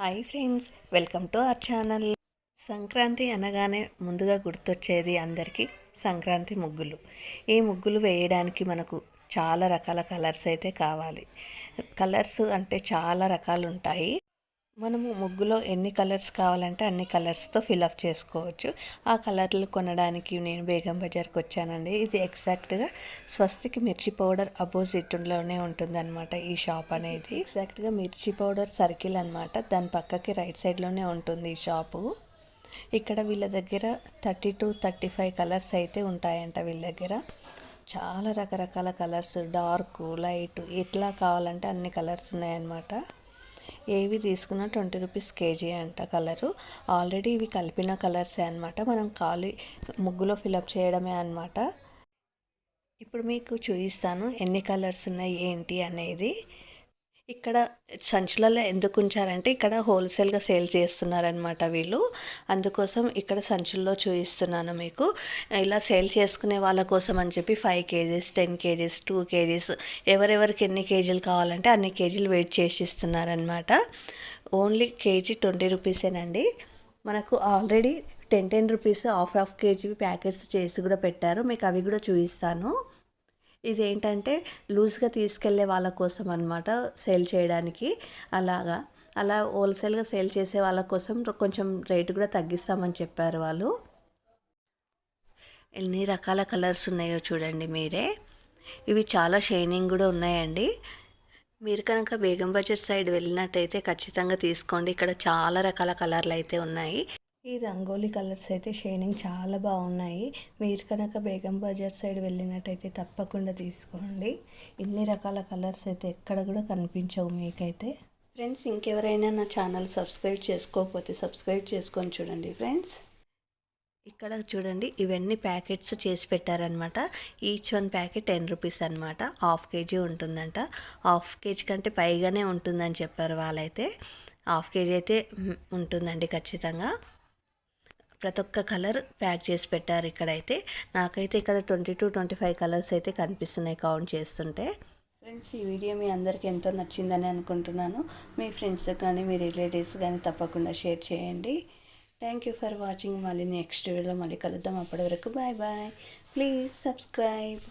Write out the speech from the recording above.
Hi friends welcome to our channel. Sankranti అనగానే ముందుగా గుర్తొచ్చేది అందరికీ సంక్రాంతి ముగ్గులు. ఈ ముగ్గులు వేయడానికి మనకు చాలా రకాల కలర్స్ అయితే కావాలి. కలర్స్ అంటే చాలా రకాలు ఉంటాయి. మనము ముగ్గులో ఎన్ని కలర్స్ కావాలంటే అన్ని కలర్స్తో ఫిల్అప్ చేసుకోవచ్చు. ఆ కలర్లు కొనడానికి నేను బేగం బజార్కి వచ్చానండి. ఇది ఎగ్జాక్ట్గా స్వస్తికి మిర్చి పౌడర్ అపోజిట్లోనే ఉంటుందన్నమాట ఈ షాప్ అనేది. ఎగ్జాక్ట్గా మిర్చి పౌడర్ సర్కిల్ అనమాట దాని పక్కకి రైట్ సైడ్లోనే ఉంటుంది ఈ షాపు. ఇక్కడ వీళ్ళ దగ్గర thirty two thirty five colours అయితే ఉంటాయంట వీళ్ళ దగ్గర. చాలా రకరకాల కలర్స్ డార్క్ లైట్ ఎట్లా కావాలంటే అన్ని కలర్స్ ఉన్నాయన్నమాట. ఏవి తీసుకున్నా ట్వంటీ రూపీస్ కేజీ అంట కలరు. ఆల్రెడీ ఇవి కలిపిన కలర్సే అనమాట మనం ఖాళీ ముగ్గులో ఫిలప్ చేయడమే అనమాట ఇప్పుడు మీకు చూపిస్తాను ఎన్ని కలర్స్ ఉన్నాయి ఏంటి అనేది. ఇక్కడ సంచులలో ఎందుకు ఉంచారంటే ఇక్కడ హోల్సేల్గా సేల్ చేస్తున్నారనమాట వీళ్ళు. అందుకోసం ఇక్కడ సంచుల్లో చూపిస్తున్నాను మీకు. ఇలా సేల్ చేసుకునే వాళ్ళ కోసం అని చెప్పి five KGs ten KGs two KGs ఎవరెవరికి ఎన్ని కేజీలు కావాలంటే అన్ని కేజీలు వెయిట్ చేసి ఇస్తున్నారనమాట ఓన్లీ కేజీ ట్వంటీ రూపీసేనండి. మనకు already ten ten rupees half half kg packets చేసి కూడా పెట్టారు. మీకు అవి కూడా చూపిస్తాను. ఇది ఏంటంటే లూజ్గా తీసుకెళ్ళే వాళ్ళ కోసం అనమాట సేల్ చేయడానికి అలాగా. అలా హోల్సేల్గా సేల్ చేసే వాళ్ళ కోసం కొంచెం రేటు కూడా తగ్గిస్తామని చెప్పారు వాళ్ళు. ఎన్ని రకాల కలర్స్ ఉన్నాయో చూడండి మీరే. ఇవి చాలా షైనింగ్ కూడా ఉన్నాయండి. మీరు కనుక బేగం బజార్ సైడ్ వెళ్ళినట్టయితే ఖచ్చితంగా తీసుకోండి. ఇక్కడ చాలా రకాల కలర్లు అయితే ఉన్నాయి. ఈ రంగోలీ కలర్స్ అయితే షైనింగ్ చాలా బాగున్నాయి. మీరు కనుక బేగం బజార్ సైడ్ వెళ్ళినట్టయితే తప్పకుండా తీసుకోండి. ఇన్ని రకాల కలర్స్ అయితే ఎక్కడ కూడా కనిపించవు మీకైతే. ఫ్రెండ్స్ ఇంకెవరైనా నా ఛానల్ సబ్స్క్రైబ్ చేసుకోకపోతే సబ్స్క్రైబ్ చేసుకొని చూడండి ఫ్రెండ్స్. ఇక్కడ చూడండి ఇవన్నీ ప్యాకెట్స్ చేసి పెట్టారనమాట each one packet ten rupees అనమాట హాఫ్ కేజీ ఉంటుందంట. హాఫ్ కేజీ కంటే పైగానే ఉంటుందని చెప్పారు వాళ్ళైతే. హాఫ్ కేజీ అయితే ఉంటుందండి ఖచ్చితంగా. ప్రతి ఒక్క కలర్ ప్యాక్ చేసి పెట్టారు ఇక్కడైతే. నాకైతే ఇక్కడ twenty two twenty five colours అయితే కనిపిస్తున్నాయి కౌంట్ చేస్తుంటే. ఫ్రెండ్స్ ఈ వీడియో మీ అందరికీ ఎంతో నచ్చిందని అనుకుంటున్నాను. మీ ఫ్రెండ్స్ కానీ మీ రిలేటివ్స్ కానీ తప్పకుండా షేర్ చేయండి. థ్యాంక్ యూ ఫర్ వాచింగ్ మళ్ళీ నెక్స్ట్ వీడియోలో మళ్ళీ కలుద్దాం. అప్పటి వరకు బాయ్ బాయ్ ప్లీజ్ సబ్స్క్రైబ్